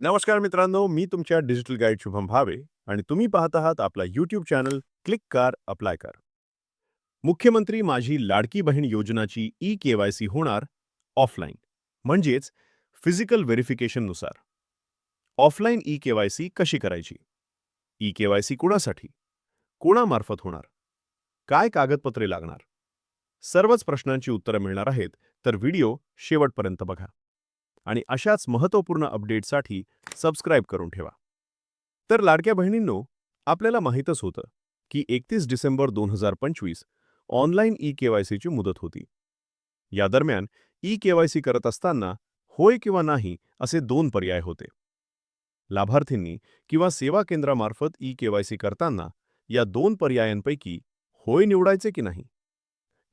नमस्कार मित्रांनो मी तुमच्या डिजिटल गाईड शुभम भावे आणि तुम्ही पाहत आहात आपला यूट्यूब चॅनल क्लिक कार अप्लाय कर. मुख्यमंत्री माझी लाडकी बहीण योजनाची ई के वाय सी होणार ऑफलाईन म्हणजेच physical व्हेरिफिकेशननुसार. Offline E K Y C कशी करायची? ई के वाय सी कुणासाठी? कोणामार्फत होणार? काय कागदपत्रे लागणार? सर्वच प्रश्नांची उत्तरं मिळणार आहेत तर व्हिडिओ शेवटपर्यंत बघा. आणि अशाच महत्त्वपूर्ण अपडेटसाठी सबस्क्राईब करून ठेवा. तर लाडक्या बहिणींनो आपल्याला माहीतच होतं की एकतीस डिसेंबर दोन हजार पंचवीस ऑनलाईन ई के वाय सीची मुदत होती. या दरम्यान ई के वाय सी करत असताना होय किंवा नाही असे दोन पर्याय होते. लाभार्थींनी किंवा सेवा केंद्रामार्फत ई के वाय सी करताना या दोन पर्यायांपैकी होय निवडायचे की नाही?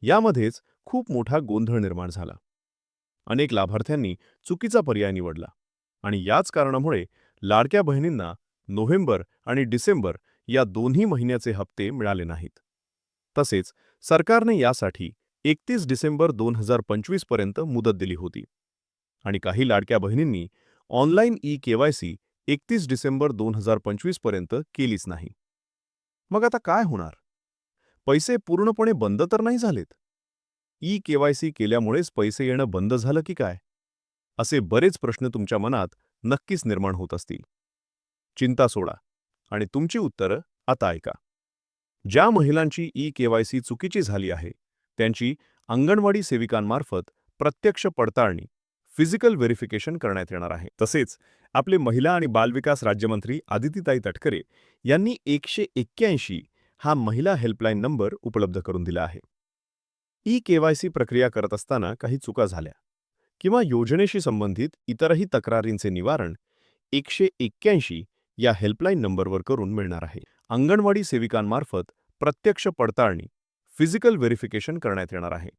यामध्येच खूप मोठा गोंधळ निर्माण झाला. अनेक लाभार्थ्यांनी चुकीचा पर्याय निवडला आणि याच कारणामुळे लाडक्या बहिणींना नोव्हेंबर आणि डिसेंबर या दोन्ही महिन्याचे हप्ते मिळाले नाहीत. तसेच सरकारने यासाठी एकतीस डिसेंबर दोन हजार पंचवीसपर्यंत मुदत दिली होती आणि काही लाडक्या बहिणींनी ऑनलाईन ई केवायसी एकतीस डिसेंबर दोन हजार पंचवीसपर्यंत केलीच नाही. मग आता काय होणार? पैसे पूर्णपणे बंद तर नाही झालेत? ई केवायसी केल्यामुळेच पैसे येणं बंद झालं की काय? असे बरेच प्रश्न तुमच्या मनात नक्कीच निर्माण होत असतील. चिंता सोडा. आणि तुमची उत्तरं आता ऐका. ज्या महिलांची ई केवायसी चुकीची झाली आहे त्यांची अंगणवाडी सेविकांमार्फत प्रत्यक्ष पडताळणी फिजिकल व्हेरिफिकेशन करण्यात येणार आहे. तसेच आपले महिला आणि बालविकास राज्यमंत्री आदितीताई तटकरे यांनी एकशे एक्क्याऐंशी हा महिला हेल्पलाईन नंबर उपलब्ध करून दिला आहे. ई केवायसी प्रक्रिया करत असताना काही चुका झाल्या किंवा योजनेशी संबंधित इतरही तक्रारींचे निवारण एकशे एक्क्याऐंशी या हेल्पलाईन नंबरवर करून मिळणार आहे. अंगणवाडी सेविकांमार्फत प्रत्यक्ष पडताळणी फिजिकल व्हेरिफिकेशन करण्यात येणार आहे.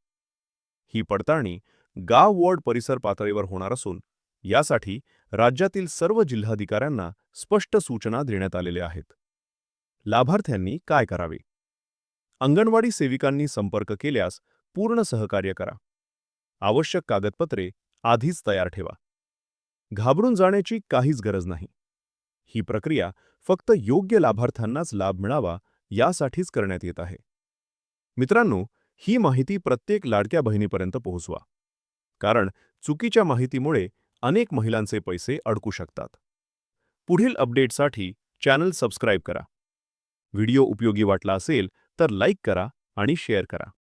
ही पडताळणी गाव वॉर्ड परिसर पातळीवर होणार असून यासाठी राज्यातील सर्व जिल्हाधिकाऱ्यांना स्पष्ट सूचना देण्यात आलेल्या आहेत. लाभार्थ्यांनी काय करावे? अंगणवाडी सेविकांनी संपर्क केल्यास पूर्ण सहकार्य करा. आवश्यक कागदपत्रे आधीच तयार ठेवा. घाबरून जाण्याची काहीच गरज नाही. ही प्रक्रिया फक्त योग्य लाभार्थ्यांनाच लाभ मिळावा यासाठीच करण्यात येत आहे. मित्रांनो ही माहिती प्रत्येक लाडक्या बहिणीपर्यंत पोहोचवा. कारण चुकीच्या माहितीमुळे अनेक महिलांचे पैसे अडकू शकतात. पुढील अपडेटसाठी चॅनल सबस्क्राईब करा. व्हिडिओ उपयोगी वाटला असेल तर लाईक करा आणि शेअर करा.